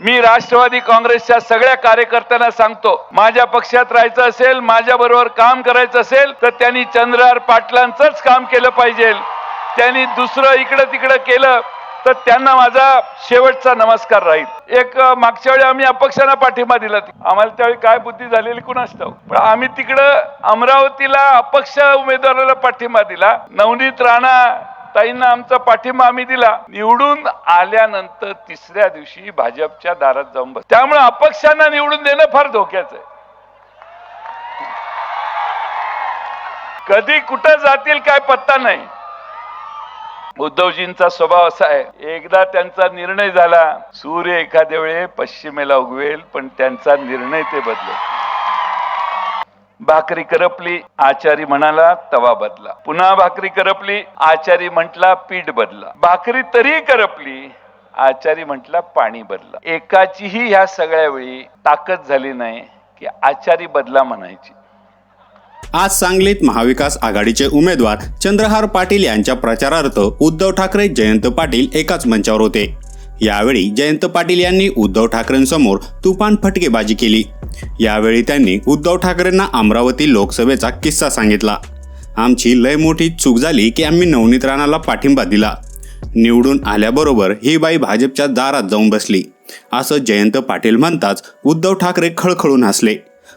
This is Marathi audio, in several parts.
मी राष्ट्रवादी काँग्रेसच्या सगळ्या कार्यकर्त्यांना सांगतो माझ्या पक्षात राहायचं असेल माझ्या बरोबर काम करायचं असेल तर त्यांनी चंद्रार पाटलांचंच काम केलं पाहिजे. त्यांनी दुसरं इकडं तिकडं केलं तर त्यांना माझा शेवटचा नमस्कार राहील. एक मागच्या वेळी आम्ही अपक्षांना पाठिंबा दिला. आम्हाला त्यावेळी काय बुद्धी झालेली कोण ठाऊक? पण आम्ही तिकडं अमरावतीला अपक्ष उमेदवाराला पाठिंबा दिला. नवनीत राणा ताईंना आमचा पाठिंबा आम्ही दिला. निवडून आल्यानंतर तिसऱ्या दिवशी भाजपच्या दारात जाऊन बस त्यामुळे अपक्षांना निवडून देणं फार धोक्याचं आहे. कधी कुठं जातील काय पत्ता नाही. उद्धवजींचा स्वभाव असा आहे. एकदा त्यांचा निर्णय झाला सूर्य एखाद्या वेळे पश्चिमेला उगवेल पण त्यांचा निर्णय ते बदलेल भाकरी करपली आचारी म्हणाला तवा बदला. पुन्हा भाकरी करपली आचारी म्हटला पीठ बदला. भाकरी तरी करपली आचारी म्हटला पाणी बदला. एकाचीही ह्या सगळ्या वेळी ताकद झाली नाही की आचारी बदला म्हणायची. आज सांगलीत महाविकास आघाडीचे उमेदवार चंद्रहार पाटील यांच्या प्रचारार्थ उद्धव ठाकरे जयंत पाटील एकाच मंचावर होते. यावेळी जयंत पाटील यांनी उद्धव ठाकरेंसमोर तुफान फटकेबाजी केली. यावेळी त्यांनी उद्धव ठाकरेंना अमरावती लोकसभेचा किस्सा सांगितला. आमची लय मोठी चूक झाली की आम्ही नवनीत राणाला पाठिंबा दिला. निवडून आल्याबरोबर ही बाई भाजपच्या दारात जाऊन बसली. असं जयंत पाटील म्हणताच उद्धव ठाकरे खळखळून हसले.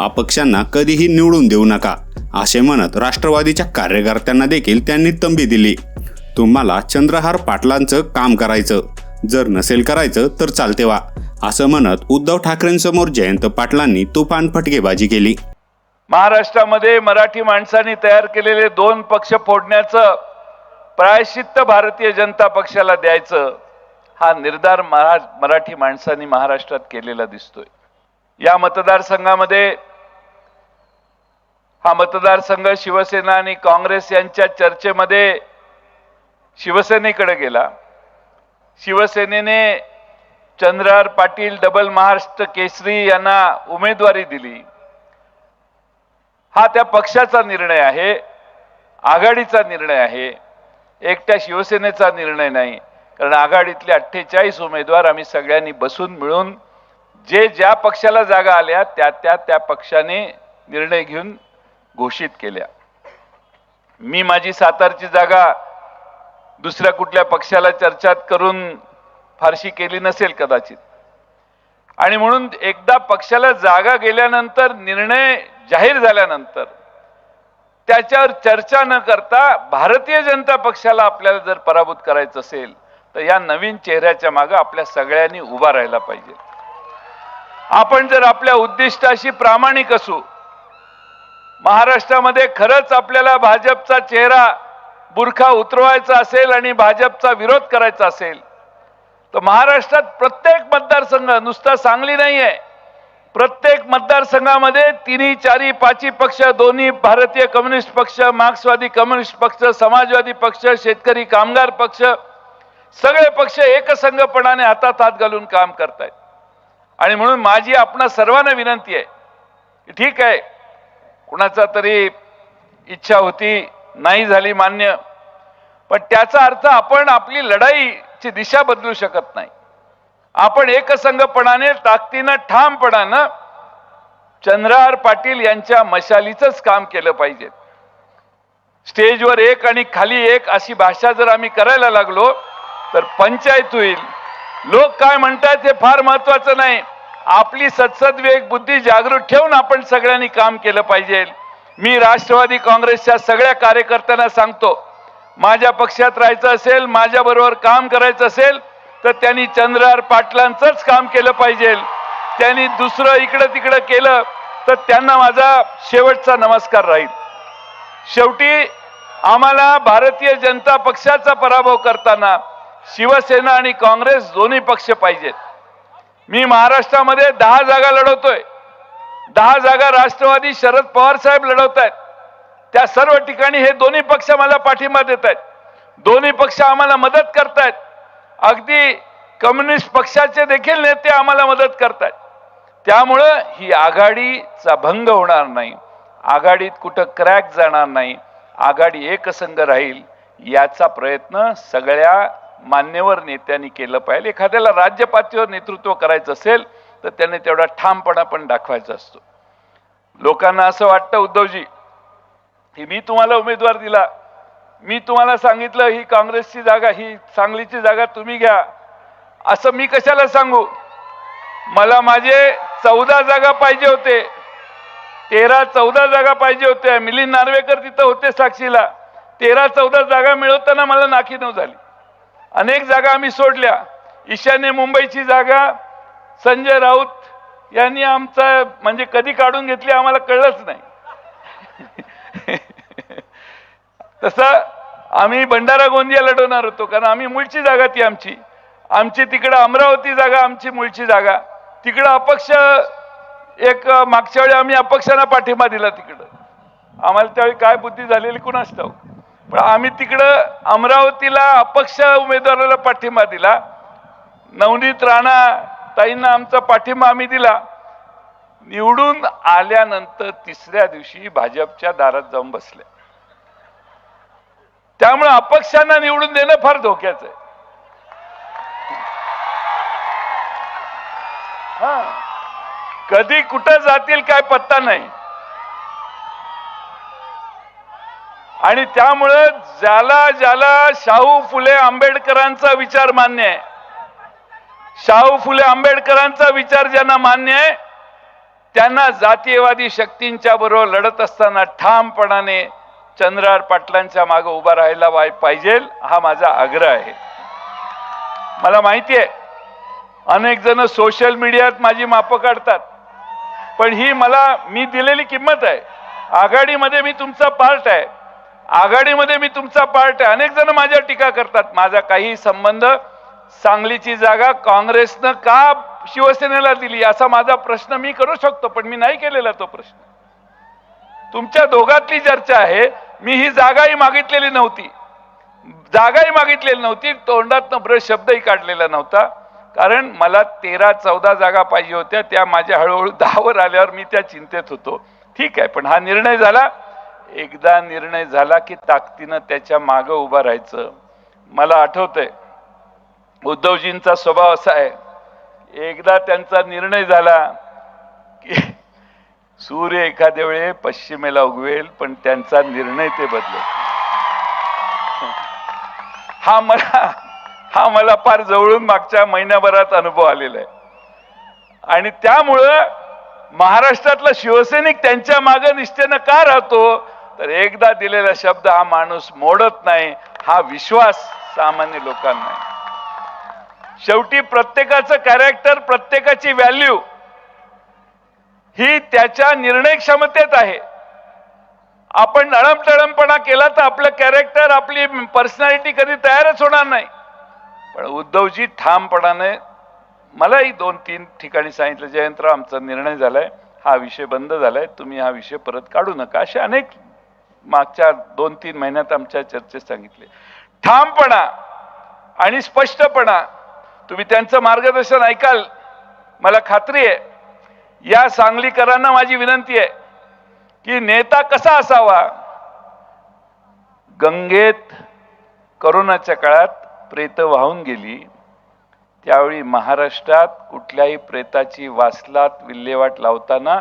अपक्षांना कधीही निवडून देऊ नका असे म्हणत राष्ट्रवादीच्या कार्यकर्त्यांना देखील त्यांनी तंबी दिली. तुम्हाला चंद्रहार पाटलांचं काम करायचं जर नसेल करायचं तर चालते वा. असं म्हणत उद्धव ठाकरेंसमोर जयंत पाटलांनी तुफान फटकेबाजी केली. महाराष्ट्रामध्ये मराठी माणसांनी तयार केलेले दोन पक्ष फोडण्याचं प्रायश्चित्त भारतीय जनता पक्षाला द्यायचं हा निर्धार महा मराठी माणसांनी महाराष्ट्रात केलेला दिसतोय. या मतदारसंघामध्ये हा मतदारसंघ शिवसेना आणि काँग्रेस यांच्या चर्चेमध्ये शिवसेनेकडे गेला. शिवसेनेने चंद्रहार पाटील डबल महाराष्ट्र केसरी यांना उमेदवारी दिली. हा त्या पक्षाचा निर्णय आहे आघाडीचा निर्णय आहे. एकट्या शिवसेनेचा निर्णय नाही कारण आघाडीतले अठ्ठेचाळीस उमेदवार आम्ही सगळ्यांनी बसून मिळून जे ज्या पक्षाला जागा आल्या त्या त्या त्या पक्षाने निर्णय घेऊन घोषित केल्या. मी माझी सातारची जागा दुसऱ्या कुठल्या पक्षाला चर्चात करून फारशी केली नसेल कदाचित. आणि म्हणून एकदा पक्षाला जागा गेल्यानंतर निर्णय जाहीर झाल्यानंतर त्याच्यावर चर्चा न करता भारतीय जनता पक्षाला आपल्याला जर पराभूत करायचं असेल तर या नवीन चेहऱ्याच्या मागे आपल्या सगळ्यांनी उभा राहायला पाहिजे. आपण जर आपल्या उद्दिष्टाशी प्रामाणिक असू महाराष्ट्रामध्ये खरंच आपल्याला भाजपचा चेहरा बुरखा उतरवायचा असेल आणि भाजपचा विरोध करायचा असेल तर महाराष्ट्रात प्रत्येक मतदारसंघ नुसता सांगली नाही आहे प्रत्येक मतदारसंघामध्ये तिन्ही चारी पाची पक्ष दोन्ही भारतीय कम्युनिस्ट पक्ष मार्क्सवादी कम्युनिस्ट पक्ष समाजवादी पक्ष शेतकरी कामगार पक्ष सगळे पक्ष एकसंघपणाने हातात हात घालून काम करतायत. आणि म्हणून माझी आपणा सर्वांना विनंती आहे की ठीक आहे कुणाचा तरी इच्छा होती नाही झाली मान्य पण त्याचा अर्थ आपण आपली लढाई ची दिशा बदलू शकत नाही. आपण एकसंघपणाने ताकदीनं ठामपणानं चंद्रहार पाटील यांच्या मशालीचंच काम केलं पाहिजे. स्टेजवर एक आणि खाली एक अशी भाषा जर आम्ही करायला लागलो तर पंचायत होईल. लोक काय म्हणतात हे फार महत्वाचं नाही. आपली सत्सद्वेग बुद्धी जागृत ठेवून आपण सगळ्यांनी काम केलं पाहिजे. मी राष्ट्रवादी काँग्रेसच्या सगळ्या कार्यकर्त्यांना सांगतो माझ्या पक्षात राहायचं असेल माझ्या बरोबर काम करायचं असेल तर त्यांनी चंद्रार पाटलांचंच काम केलं पाहिजे. त्यांनी दुसरं इकडं तिकडं केलं तर त्यांना माझा शेवटचा नमस्कार राहील. शेवटी आम्हाला भारतीय जनता पक्षाचा पराभव करताना शिवसेना आणि काँग्रेस दोन्ही पक्ष पाहिजेत. मी महाराष्ट्रामध्ये दहा जागा लढवतोय. दहा जागा राष्ट्रवादी शरद पवार साहेब लढवत आहेत त्या सर्व ठिकाणी हे दोन्ही पक्ष मला पाठिंबा देत आहेत दोन्ही पक्ष आम्हाला मदत करतायत. अगदी कम्युनिस्ट पक्षाचे देखील नेते आम्हाला मदत करतायत. त्यामुळं ही आघाडीचा भंग होणार नाही. आघाडीत कुठं क्रॅक जाणार नाही. आघाडी एकसंघ राहील याचा प्रयत्न सगळ्या मान्यवर नेत्यांनी केलं पाहिजे. एखाद्याला राज्य पातळीवर नेतृत्व करायचं असेल तर त्याने तेवढा ठामपणा पण दाखवायचा असतो. लोकांना असं वाटतं उद्धवजी की मी तुम्हाला उमेदवार दिला. मी तुम्हाला सांगितलं ही काँग्रेसची जागा ही सांगलीची जागा तुम्ही घ्या. असं मी कशाला सांगू? मला माझे चौदा जागा पाहिजे होते. तेरा चौदा जागा पाहिजे होत्या मिलिंद नार्वेकर तिथं होते साक्षीला. तेरा चौदा जागा मिळवताना मला नाकीनव झाली. अनेक जागा आम्ही सोडल्या. ईशान्य मुंबईची जागा संजय राऊत यांनी आमचा म्हणजे कधी काढून घेतली आम्हाला कळलंच नाही. तसं आम्ही भंडारा गोंदिया लढवणार होतो कारण आम्ही मूळची जागा ती आमची. आमची तिकडं अमरावती जागा आमची मूळची जागा. तिकडं अपक्ष एक मागच्या वेळी आम्ही अपक्षांना पाठिंबा दिला तिकडं. आम्हाला त्यावेळी काय बुद्धी झालेली कुणाच ठाऊक. पण आम्ही तिकडं अमरावतीला अपक्ष उमेदवाराला पाठिंबा दिला. नवनीत राणा ताईंना आमचा पाठिंबा आम्ही दिला. निवडून आल्यानंतर तिसऱ्या दिवशी भाजपच्या दारात जाऊन बसल्या. त्यामुळे अपक्षांना निवडून देणं फार धोक्याचं आहे. कधी कुठं जातील काय पत्ता नाही. आणि त्यामुळं ज्याला ज्याला शाहू फुले आंबेडकरांचा विचार मान्य आहे शाहू फुले आंबेडकरांचा विचार ज्यांना मान्य आहे त्यांना जातीयवादी शक्तींच्या बरोबर लढत असताना ठामपणाने चंद्रहार पाटलांच्या मागे उभा राहायला पाहिजे हा माझा आग्रह आहे. मला माहिती आहे अनेक जण सोशल मीडियात माझी मापं काढतात पण ही मला मी दिलेली किंमत आहे. आघाडीमध्ये मी तुमचा पार्ट आहे. आघाडीमध्ये मी तुमचा पार्ट आहे. अनेक जण माझ्या टीका करतात माझा काही संबंध सांगलीची जागा काँग्रेसनं का शिवसेनेला दिली असा माझा प्रश्न मी करू शकतो पण मी नाही केलेला तो प्रश्न. तुमच्या दोघातली चर्चा आहे. मी ही जागाही मागितलेली नव्हती. जागाही मागितलेली नव्हती. तोंडातनं ब्रश शब्दही काढलेला नव्हता. कारण मला तेरा चौदा जागा पाहिजे होत्या. त्या माझ्या हळूहळू दहावर आल्यावर मी त्या चिंतेत होतो. ठीक आहे पण हा निर्णय झाला. एकदा निर्णय झाला की ताकदीनं त्याच्या मागं उभं राहायचं. मला आठवतंय उद्धवजींचा स्वभाव असा आहे. एकदा त्यांचा निर्णय झाला की सूर्य एखाद्या वेळे पश्चिमेला उगवेल पण त्यांचा निर्णय ते बदलेल हा मला हा मला फार जवळून मागच्या महिन्याभरात अनुभव आलेला आहे. आणि त्यामुळं महाराष्ट्रातला शिवसैनिक त्यांच्या मागे निष्ठेनं का राहतो? तर एकदा दिलेला शब्द हा माणूस मोडत नाही हा विश्वास सामान्य लोकांना शेवटी प्रत्येकाचं कॅरेक्टर प्रत्येकाची व्हॅल्यू ही त्याच्या निर्णय क्षमतेत आहे. आपण नळमटळमपणा केला तर आपलं कॅरेक्टर आपली पर्सनॅलिटी कधी तयारच होणार नाही. पण उद्धवजी ठामपणाने मलाही दोन तीन ठिकाणी सांगितलं जयंतराव आमचा निर्णय झालाय. हा विषय बंद झालाय. तुम्ही हा विषय परत काढू नका. असे अनेक मागच्या दोन तीन महिन्यात आमच्या चर्चेत सांगितले. ठामपणा आणि स्पष्टपणा. तुम्ही त्यांचं मार्गदर्शन ऐकाल. मला खात्री आहे या सांगलीकरांना माझी विनंती आहे की नेता कसा असावा? गंगेत करोनाच्या काळात प्रेत वाहून गेली. त्यावेळी महाराष्ट्रात कुठल्याही प्रेताची वासलात विल्हेवाट लावताना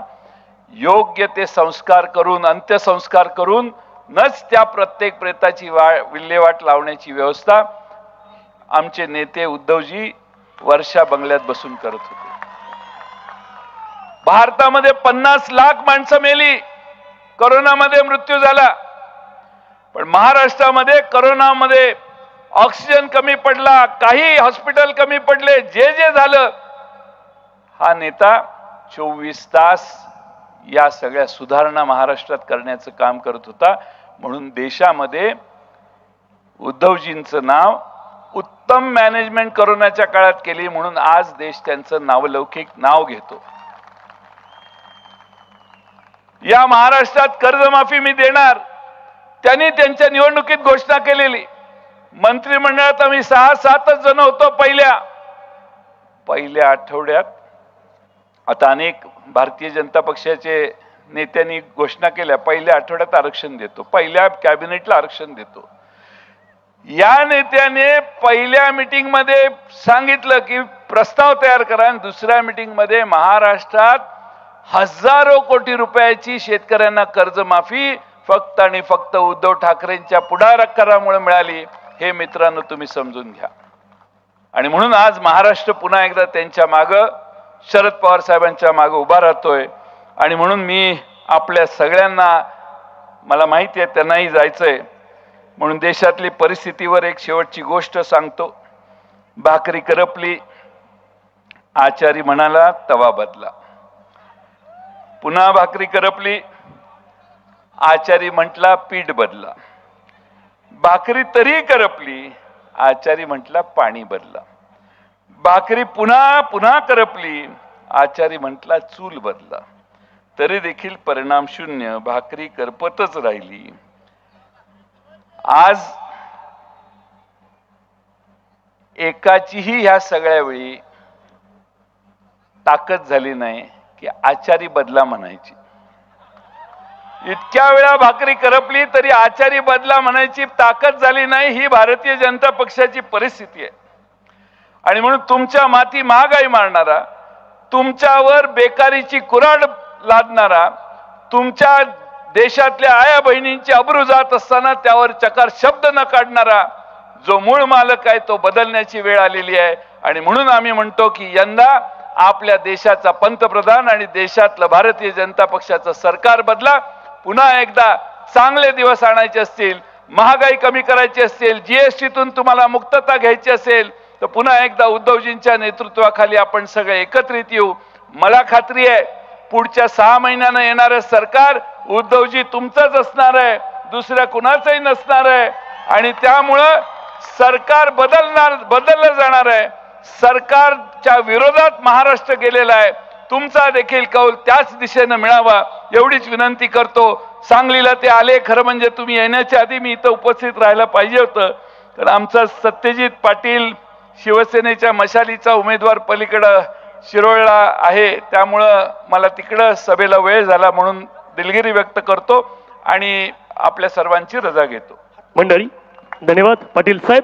योग्य ते संस्कार करून अंत्यसंस्कार करून नच त्या प्रत्येक प्रेताची वा विल्हेवाट लावण्याची व्यवस्था आमचे नेते उद्धवजी वर्षा बंगल्यात बसून करत होते. भारतामध्ये पन्नास लाख माणसं मेली. करोनामध्ये मृत्यू झाला. पण महाराष्ट्रामध्ये करोनामध्ये ऑक्सिजन कमी पडला काही हॉस्पिटल कमी पडले जे जे झालं हा नेता चोवीस तास या सगळ्या सुधारणा महाराष्ट्रात करण्याचं काम करत होता. म्हणून देशामध्ये उद्धवजींचं नाव उत्तम मॅनेजमेंट करोनाच्या काळात केली म्हणून आज देश त्यांचं नावलौकिक नाव घेतो. या महाराष्ट्रात कर्जमाफी मी देणार. त्यांनी त्यांच्या निवडणुकीत घोषणा केलेली. मंत्रिमंडळात आम्ही सहा सातच जण होतो पहिल्या. पहिल्या आठवड्यात आता अनेक भारतीय जनता पक्षाचे नेत्यांनी घोषणा केल्या. पहिल्या आठवड्यात आरक्षण देतो. पहिल्या कॅबिनेटला आरक्षण देतो. या नेत्याने पहिल्या मिटिंगमध्ये सांगितलं की प्रस्ताव तयार करा आणि दुसऱ्या मीटिंगमध्ये महाराष्ट्रात हजारो कोटी रुपयाची शेतकऱ्यांना कर्जमाफी फक्त आणि फक्त उद्धव ठाकरेंच्या पुढाकारामुळे मिळाली हे मित्रांनो तुम्ही समजून घ्या. आणि म्हणून आज महाराष्ट्र पुन्हा एकदा त्यांच्या माग शरद पवार साहेबांच्या मागे उभा राहतोय. आणि म्हणून मी आपल्या सगळ्यांना मला माहिती आहे त्यांनाही जायचंय. म्हणून देशातली परिस्थितीवर एक शेवटची गोष्ट सांगतो. भाकरी करपली आचारी म्हणाला तवा बदला. पुन्हा भाकरी करपली. आचारी म्हटला पीठ बदला. भाकरी तरी करपली आचारी म्हटला पाणी बदला. भाकरी पुन्हा पुन्हा करपली आचारी म्हटला चूल बदला. तरी देखील परिणाम शून्य भाकरी करपतच राहिली. आज एकाचीही ह्या सगळ्या वेळी ताकद झाली नाही. की आचारी बदला म्हणायची. इतक्या वेळा भाकरी करपली तरी आचारी बदला म्हणायची ताकद झाली नाही ही भारतीय जनता पक्षाची परिस्थिती आहे. आणि म्हणून तुमच्या माती महागाई मारणारा तुमच्यावर बेकारीची कुराड लादणारा तुमच्या देशातल्या आया बहिणींची अब्रू जात असताना त्यावर चकार शब्द न काढणारा जो मूळ मालक आहे तो बदलण्याची वेळ आलेली आहे. आणि म्हणून आम्ही म्हणतो की यंदा आपल्या देशाचा पंतप्रधान आणि देशातलं भारतीय जनता पक्षाचं सरकार बदला. पुन्हा एकदा चांगले दिवस आणायचे असतील महागाई कमी करायची असेल जीएसटीतून तुम्हाला मुक्तता घ्यायची असेल तर पुन्हा एकदा उद्धवजींच्या नेतृत्वाखाली आपण सगळे एकत्रित येऊ. मला खात्री आहे पुढच्या सहा महिन्यानं येणारं सरकार उद्धवजी तुमचंच असणार आहे दुसऱ्या कुणाचंही नसणार आहे. आणि त्यामुळं सरकार बदलणार बदललं जाणार आहे. सरकारच्या विरोधात महाराष्ट्र गेलेला आहे. तुमचा देखील कौल त्याच दिशेनं मिळावा एवढीच विनंती करतो. सांगलीला ते आले खरं म्हणजे तुम्ही येण्याच्या आधी मी इथं उपस्थित राहायला पाहिजे होतं. कारण आमचा सत्यजित पाटील शिवसेनेच्या मशालीचा उमेदवार पलीकडं शिरोळला आहे. त्यामुळं मला तिकडं सभेला वेळ झाला म्हणून दिलगिरी व्यक्त करतो आणि आपल्या सर्वांची रजा घेतो. मंडळी धन्यवाद. पाटील साहेब